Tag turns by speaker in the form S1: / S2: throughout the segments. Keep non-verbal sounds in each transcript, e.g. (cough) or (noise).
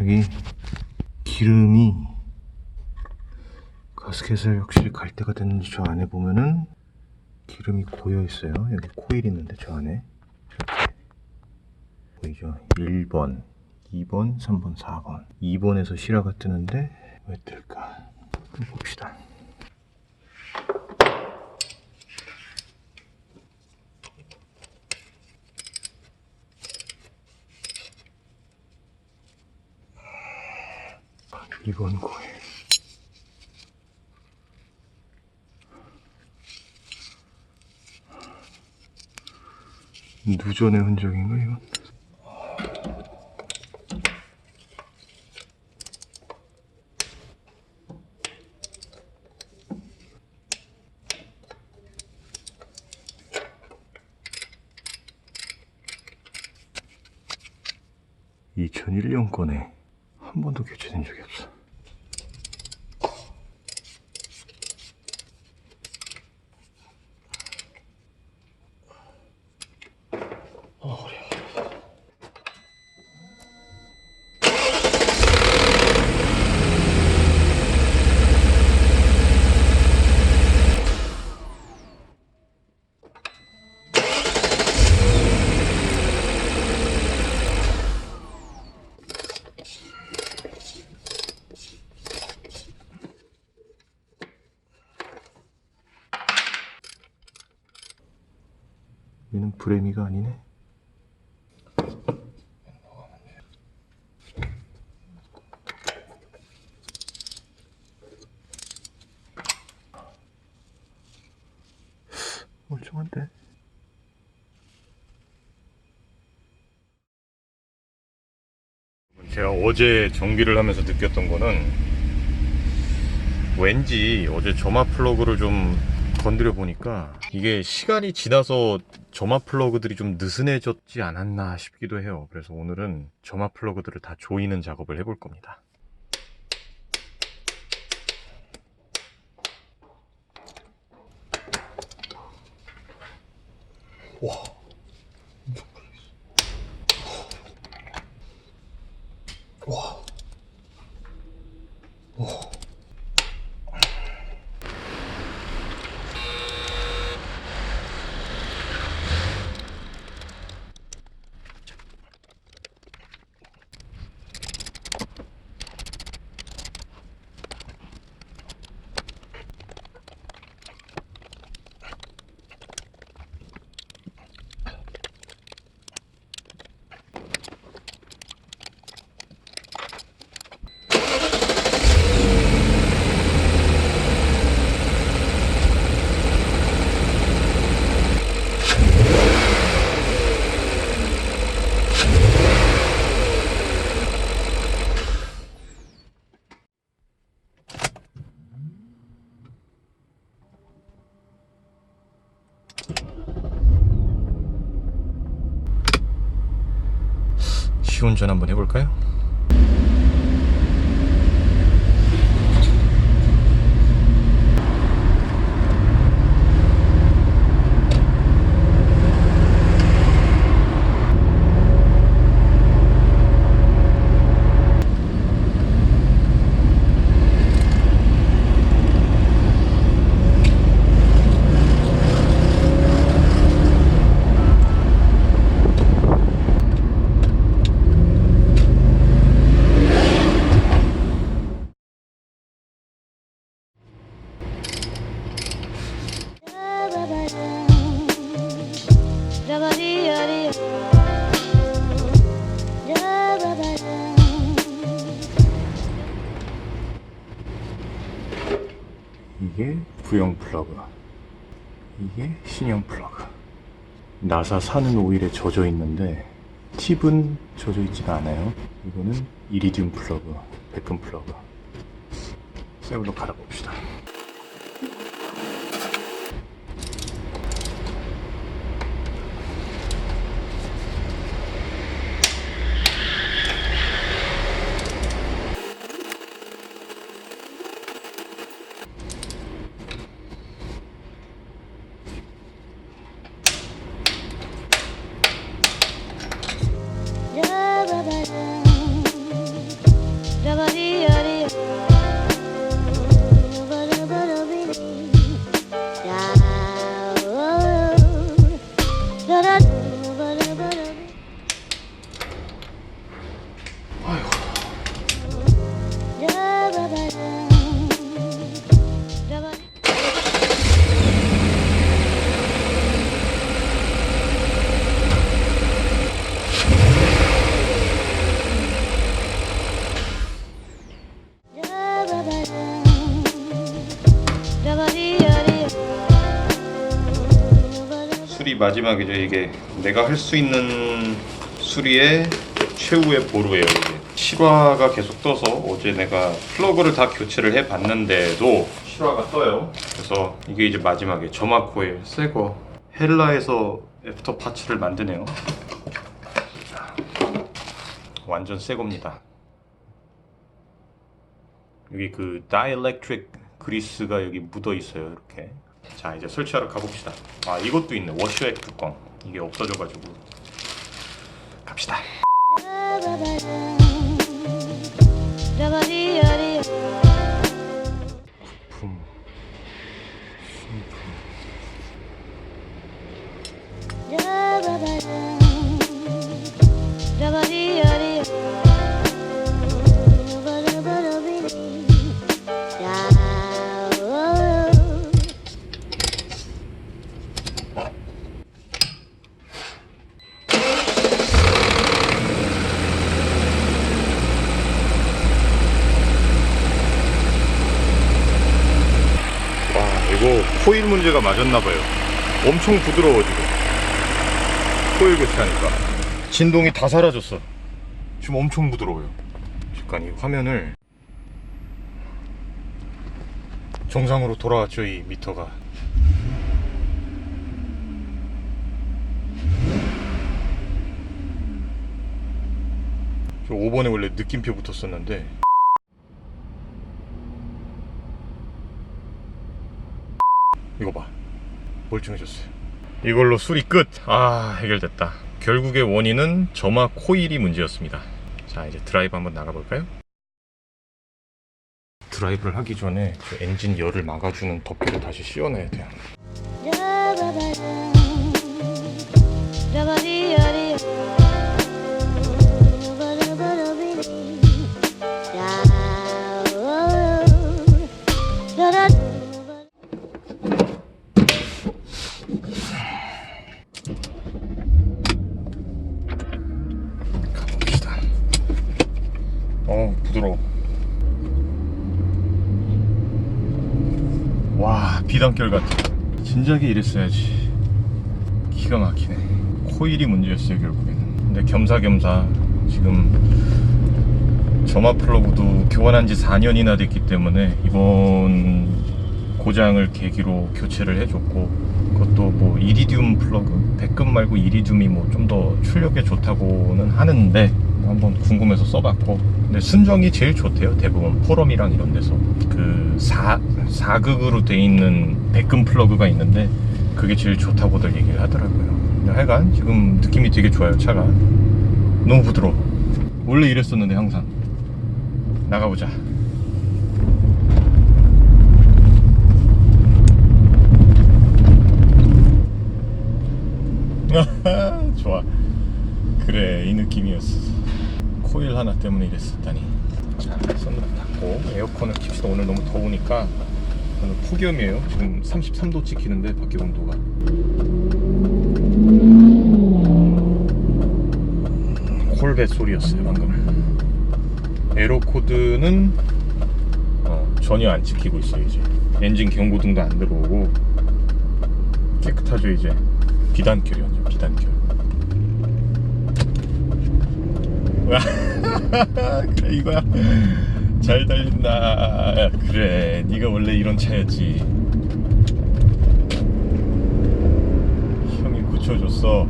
S1: 여기 기름이 가스켓을 역시 갈 때가 됐는지 저 안에 보면은 기름이 고여 있어요. 여기 코일 있는데 저 안에 보이죠? 1번, 2번, 3번, 4번. 2번에서 실화가 뜨는데 왜 뜰까? 봅시다. 이번 코일. 누전의 흔적인가 이건? (2001년) 거네 한 번도 교체된 적이 없어 얘는 브레미가 아니네. 멀쩡한데? 제가 어제 전기를 하면서 느꼈던 거는 왠지 어제 점화 플러그를 좀 건드려 보니까 이게 시간이 지나서 점화 플러그들이 좀 느슨해졌지 않았나 싶기도 해요. 그래서 오늘은 점화 플러그들을 다 조이는 작업을 해볼 겁니다. 와, 엄청 와, 와. 시운전 한번 해볼까요? 이게 구형 플러그 이게 신형 플러그. 나사 사는 오일에 젖어 있는데 팁은 젖어 있지가 않아요. 이거는 이리듐 플러그 백금 플러그. 새 걸로 갈아봅시다
S2: da da 마지막이죠 이게 내가 할 수 있는 수리의 최후의 보루예요 이게. 실화가 계속 떠서 어제 내가 플러그를 다 교체를 해 봤는데도 실화가 떠요. 그래서 이게 이제 마지막에 점화 코일 새거. 헬라에서 애프터 파츠를 만드네요. 완전 새 겁니다. 여기 그 다이엘렉트릭 그리스가 여기 묻어 있어요 이렇게 자 이제 설치하러 가봅시다. 아 이것도 있네. 워셔액 뚜껑. 이게 없어져가지고 문제가 맞았나봐요. 엄청 부드러워 지금 코일 교체하니까. 진동이 다 사라졌어. 지금 엄청 부드러워요. 잠깐 이 화면을. 정상으로 돌아왔죠 이 미터가. 저 5번에 원래 느낌표 붙었었는데 이거 봐. 멀쩡해졌어요 이걸로 수리 끝아 해결됐다. 결국의 원인은 점화 코일이 문제였습니다. 자 이제 드라이브 한번 나가볼까요? 드라이브를 하기 전에 그 엔진 열을 막아주는 덮개를 다시 씌워놔야 돼요 와 비단결 같아. 진작에 이랬어야지. 기가 막히네. 코일이 문제였어요 결국에는. 근데 겸사겸사 지금 점화 플러그도 교환한 지 4년이나 됐기 때문에 이번 고장을 계기로 교체를 해줬고 그것도 뭐 이리듐 플러그 백금 말고 이리듐이 뭐 좀 더 출력에 좋다고는 하는데 한번 궁금해서 써봤고. 근데 순정이 제일 좋대요. 대부분 포럼이랑 이런 데서. 그 4, 4극으로 돼 있는 백금 플러그가 있는데 그게 제일 좋다고들 얘기를 하더라고요. 근데 하여간 지금 느낌이 되게 좋아요 차가. 너무 부드러워. 원래 이랬었는데 항상. 나가보자. (laughs) 좋아. 그래 이 느낌이었어 코일 하나 때문에 이랬었다니. 자 선루프 닫고 에어컨을 킵시다. 오늘 너무 더우니까 오늘 폭염이에요. 지금 33도 찍히는데 밖에 온도가. 콜벳 소리였어요 방금 에로 코드는 어, 전혀 안 찍히고 있어요 이제. 엔진 경고등도 안 들어오고 깨끗하죠 이제. 비단결이 완전 비단결. 와, (laughs) 그래 이거야. 잘 달린다. 그래. 네가 원래 이런 차였지. 형이 고쳐줬어.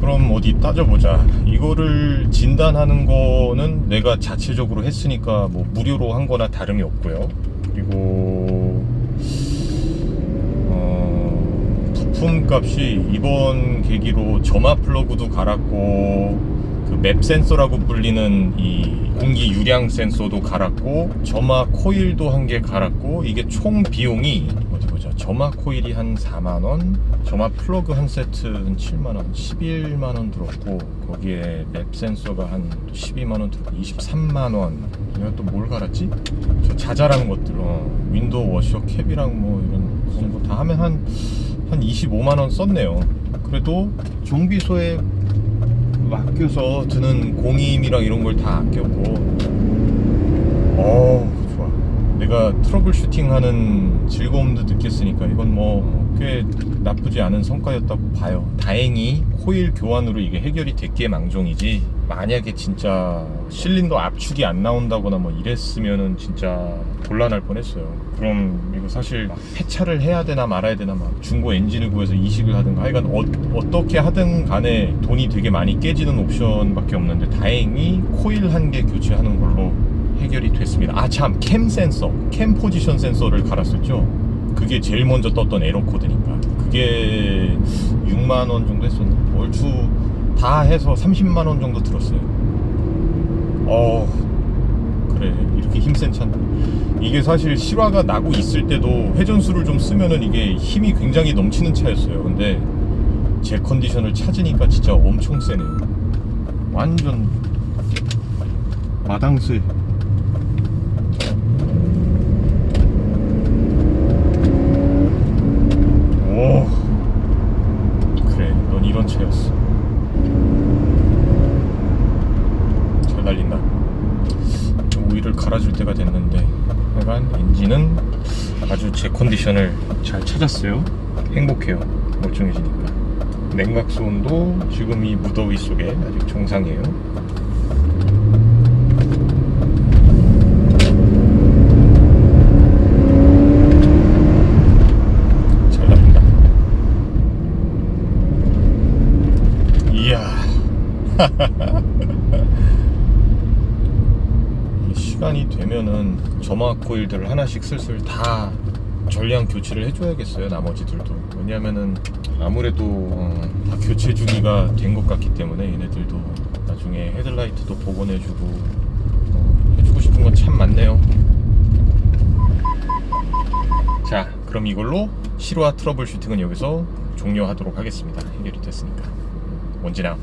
S2: 그럼 어디 따져보자. 이거를 진단하는 거는 내가 자체적으로 했으니까 뭐 무료로 한 거나 다름이 없고요. 그리고 어, 부품 값이 이번 계기로 점화 플러그도 갈았고 그 맵 센서라고 불리는 이 공기 유량 센서도 갈았고 점화 코일도 한 개 갈았고 이게 총 비용이 어디 보자 점화 코일이 한 4만 원 점화 플러그 한 세트 한 7만 원 11만 원 들었고 거기에 맵 센서가 한 12만 원 들었고 23만 원 내가 또 뭘 갈았지? 저 자잘한 것들 어, 윈도우 워셔 캡이랑 뭐 이런 정도 다 하면 한한 25만 원 썼네요. 그래도 정비소에 맡겨서 드는 공임이랑 이런 걸 다 아꼈고, 어 좋아. 제가 트러블 슈팅하는 즐거움도 느꼈으니까 이건 뭐 꽤 나쁘지 않은 성과였다고 봐요. 다행히 코일 교환으로 이게 해결이 됐기에 망종이지. 만약에 진짜 실린더 압축이 안 나온다거나 뭐 이랬으면은 진짜 곤란할 뻔했어요. 그럼 이거 사실 막 폐차를 해야 되나 말아야 되나 막 중고 엔진을 구해서 이식을 하든가 하여간 어, 어떻게 하든 간에 돈이 되게 많이 깨지는 옵션밖에 없는데 다행히 코일 한 개 교체하는 걸로 해결이 됐습니다. 아 참 캠 센서, 캠 포지션 센서를 갈았었죠. 그게 제일 먼저 떴던 에러 코드니까 그게 6만 원 정도 했었나? 얼추 다 해서 30만 원 정도 들었어요. 어 그래 이렇게 힘센 차인데 이게 사실 실화가 나고 있을 때도 회전수를 좀 쓰면은 이게 힘이 굉장히 넘치는 차였어요. 근데 제 컨디션을 찾으니까 진짜 엄청 세네요. 완전 마당쇠. 오 그래 넌 이런 차였어 잘 달린다 좀 오일을 갈아줄 때가 됐는데 하여간 엔진은 아주 제 컨디션을 잘 찾았어요. 행복해요. 멀쩡해지니까. 냉각 수온도 지금 이 무더위 속에 아직 정상이에요. (laughs) 시간이 되면은 점화 코일들을 하나씩 슬슬 다 전량 교체를 해줘야겠어요 나머지 들도. 왜냐면은 아무래도 어, 다 교체 주기가 된 것 같기 때문에 얘네들도 나중에 헤드라이트도 복원해주고 어, 해주고 싶은 건 참 많네요. 자 그럼 이걸로 실화 트러블 슈팅은 여기서 종료하도록 하겠습니다. 해결이 됐으니까. 원진 아웃